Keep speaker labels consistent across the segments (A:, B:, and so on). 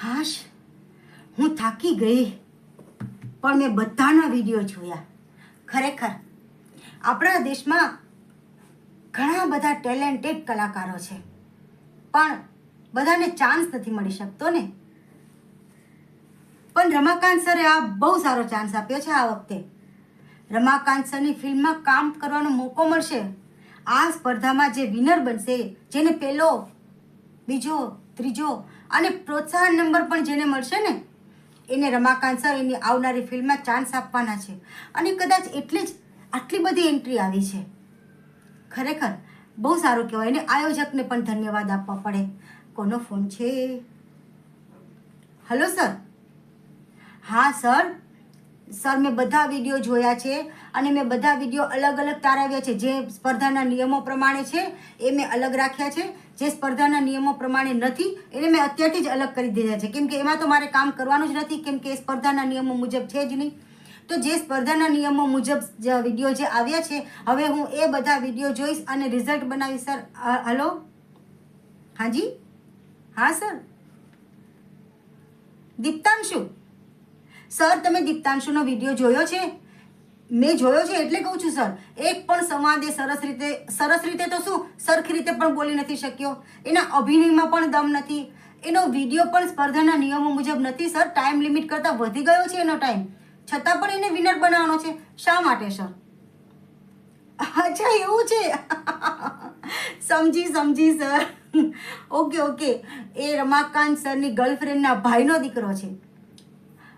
A: હાશ, હું થાકી ગઈ, પણ મેં બધાના વીડિયો જોયા. ખરેખર, આપણા દેશમાં ઘણા બધા ટેલેન્ટેડ કલાકારો છે, પણ બધાને ચાન્સ નથી મળી શકતો ને. પણ રમાકાંત સરે આ બહુ સારો ચાન્સ આપ્યો છે આ વખતે. રમાકાંત સરની ફિલ્મમાં કામ કરવાનો મોકો મળશે. આ સ્પર્ધામાં જે વિનર બનશે, જેને પહેલો બીજો, ત્રીજો અને પ્રોત્સાહન નંબર પણ જેને મળશે ને, એને રમાકાંત સર એની આવનારી ફિલ્મમાં ચાન્સ આપવાના છે. અને કદાચ એટલે જ આટલી બધી એન્ટ્રી આવી છે. ખરેખર, બહુ સારું કહેવાય. અને આયોજકને પણ ધન્યવાદ આપવા પડે. કોનો ફોન છે? હલો સર હા સર સર, મેં બધા વીડિયો જોયા છે અને મેં બધા વીડિયો અલગ અલગ તારાવ્યા છે. જે સ્પર્ધાના નિયમો પ્રમાણે છે, એ મેં અલગ રાખ્યા છે. જે સ્પર્ધાના નિયમો પ્રમાણે નથી, એને મેં અત્યારથી જ અલગ કરી દીધા છે. કેમ કે એમાં તો મારે કામ કરવાનું જ નથી, કેમ કે એ સ્પર્ધાના નિયમો મુજબ છે જ નહીં. તો જે સ્પર્ધાના નિયમો મુજબ વીડિયો જે આવ્યા છે, હવે હું એ બધા વીડિયો જોઈશ અને રિઝલ્ટ બનાવીશ, સર. હલો? હાજી? હા, સર. દીપ્તાંશુ? સર, તમે દીપ્તાંશુનો વીડિયો જોયો છે? મેં જોયો છે એટલે કહું છું, સર. એક પણ સંવાદ એ સરસ રીતે સરસ રીતે તો શું? સરખી રીતે પણ બોલી નથી શક્યો. એના અભિનયમાં પણ દમ નથી. એનો વીડિયો પણ સ્પર્ધાના નિયમો મુજબ નથી, સર. ટાઈમ લિમિટ કરતાં વધી ગયો છે એનો ટાઈમ. છતાં પણ એને વિનર બનાવવાનો છે. શા માટે, સર? અચ્છા, એવું છે. સમજી સમજી, સર. Okay okay. એ રમાકાંત સરની ગર્લફ્રેન્ડના ભાઈનો દીકરો છે.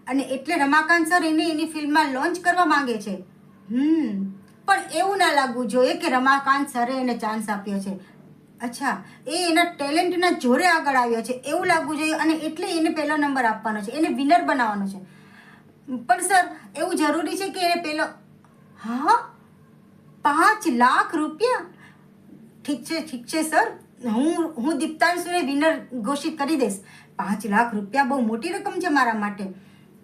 A: અને એટલે રમાકાંત સર એને એની ફિલ્મમાં લોન્ચ કરવા માંગે છે. હમ. પણ એવું ના લાગવું જોઈએ કે રમાકાંત સરે એને ચાન્સ આપ્યો છે. અચ્છા, એ એના ટેલેન્ટના જોરે આગળ આવ્યો છે. એવું લાગવું જોઈએ અને એટલે એને પહેલો નંબર આપવાનો છે. એને વિનર બનાવવાનો છે. પણ સર, એવું જરૂરી છે કે એને પહેલો, હા? પાંચ લાખ રૂપિયા? ઠીક છે ઠીક છે, સર. હું હું દીપ્તાંશુને વિનર ઘોષિત કરી દઈશ. પાંચ લાખ રૂપિયા બહુ મોટી રકમ છે મારા માટે.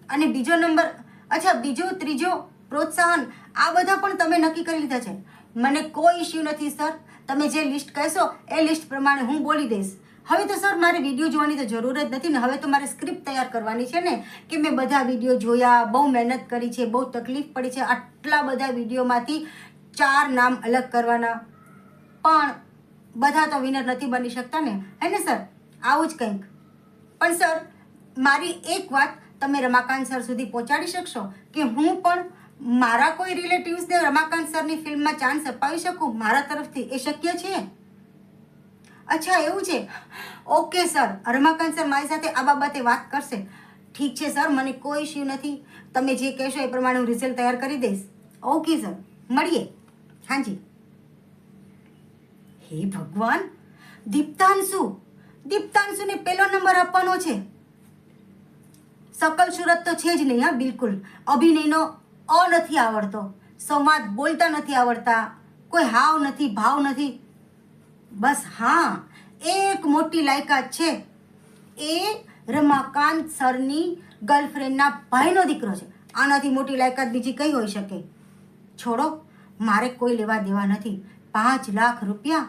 A: અને બીજો નંબર, અચ્છા, બીજો, ત્રીજો, પ્રોત્સાહન, આ બધા પણ તમે નક્કી કરી લીધા છે. મને કોઈ ઇશ્યુ નથી સર તમે જે લિસ્ટ કહેશો, એ લિસ્ટ પ્રમાણે હું બોલી દઈશ. હવે તો સર મારે વીડિયો જોવાની તો જરૂર જ નથી ને હવે તો મારે સ્ક્રિપ્ટ તૈયાર કરવાની છે ને કે મેં બધા વીડિયો જોયા, બહુ મહેનત કરી છે, બહુ તકલીફ પડી છે, આટલા બધા વિડીયોમાંથી ચાર નામ અલગ કરવાના. પણ બધા તો વિનર નથી બની શકતા ને. હે ને સર આવું જ કંઈક. પણ સર મારી એક વાત તમે રમાકાંત સર સુધી પહોંચાડી શકશો? કે હું પણ મારા કોઈ રિલેટિવ્સને રમાકાંત સરની ફિલ્મમાં ચાન્સ અપાવી શકું? મારા તરફથી એ શક્ય છે? અચ્છા, એવું છે. Okay, sir. રમાકાંત સર મારી સાથે આ બાબતે વાત કરશે. ઠીક છે, સર. મને કોઈ ઇશ્યુ નથી. તમે જે કહેશો એ પ્રમાણે હું રિઝલ્ટ તૈયાર કરી દઈશ. Okay, sir. મળીએ. હાજી. હે ભગવાન! દીપ્તાંશુ! દીપ્તાંશુને પહેલો નંબર આપવાનો છે. સકલ સુરત તો છે જ નહીં, હા, બિલકુલ. અભિનયનો અ નથી આવડતો. સંવાદ બોલતા નથી આવડતા. કોઈ હાવ નથી, ભાવ નથી. બસ હા, એક મોટી લાયકાત છે. એ રમાકાંત સરની ગર્લફ્રેન્ડના ભાઈનો દીકરો છે. આનાથી મોટી લાયકાત બીજી કઈ હોઈ શકે? છોડો, મારે કોઈ લેવા દેવા નથી. પાંચ લાખ રૂપિયા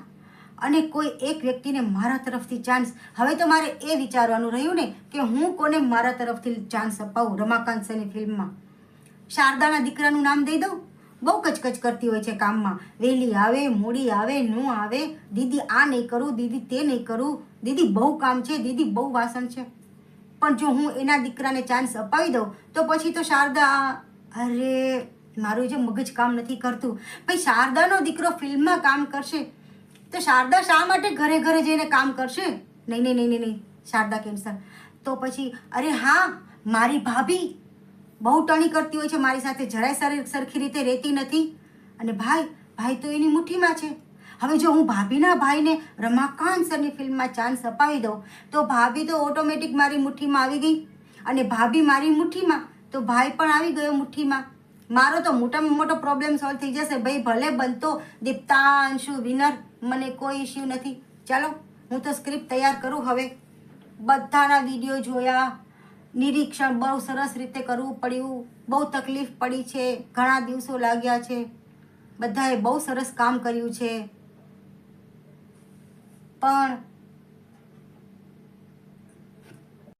A: અને કોઈ એક વ્યક્તિને મારા તરફથી ચાન્સ હવે તો મારે એ વિચારવાનું રહ્યું ને કે હું કોને મારા તરફથી ચાન્સ અપાવું રમાકાંત સરની ફિલ્મમાં? શારદાના દીકરાનું નામ દઈ દઉં? બહુ કચકચ કરતી હોય છે કામમાં. વહેલી આવે, મોડી આવે, નું આવે. દીદી આ નહીં કરું, દીદી તે નહીં કરું. દીદી બહુ કામ છે, દીદી બહુ વાસણ છે. પણ જો હું એના દીકરાને ચાન્સ અપાવી દઉં, તો પછી તો શારદા, અરે, મારું જે મગજ કામ નથી કરતું. ભાઈ, શારદાનો દીકરો ફિલ્મમાં કામ કરશે. તો શારદા શા માટે ઘરે ઘરે જઈને કામ કરશે? નહીં નહીં નહીં નહીં શારદા કેન્સર. તો પછી, અરે હા, મારી ભાભી બહુ ટણી કરતી હોય છે, મારી સાથે જરાય સારી, સરખી રીતે રહેતી નથી. અને ભાઈ ભાઈ તો એની મુઠ્ઠીમાં છે. હવે જો હું ભાભીના ભાઈને રમાકાંત સરની ફિલ્મમાં ચાન્સ અપાવી દઉં, તો ભાભી તો ઓટોમેટિક મારી મુઠ્ઠીમાં આવી ગઈ. અને ભાભી મારી મુઠ્ઠીમાં, તો ભાઈ પણ આવી ગયો મુઠ્ઠીમાં. મારો તો મોટામાં મોટો પ્રોબ્લેમ સોલ્વ થઈ જશે. ભાઈ ભલે બનતો દીપ્તાંશુ વિનર મને કોઈ ઇશ્યુ નથી. ચાલો, હું તો સ્ક્રિપ્ટ તૈયાર કરું હવે. બધાના વીડિયો જોયા. નિરીક્ષણ બહુ સરસ રીતે કરવું પડ્યું. બહુ તકલીફ પડી છે. ઘણા દિવસો લાગ્યા છે. બધાએ બહુ સરસ કામ કર્યું છે. પણ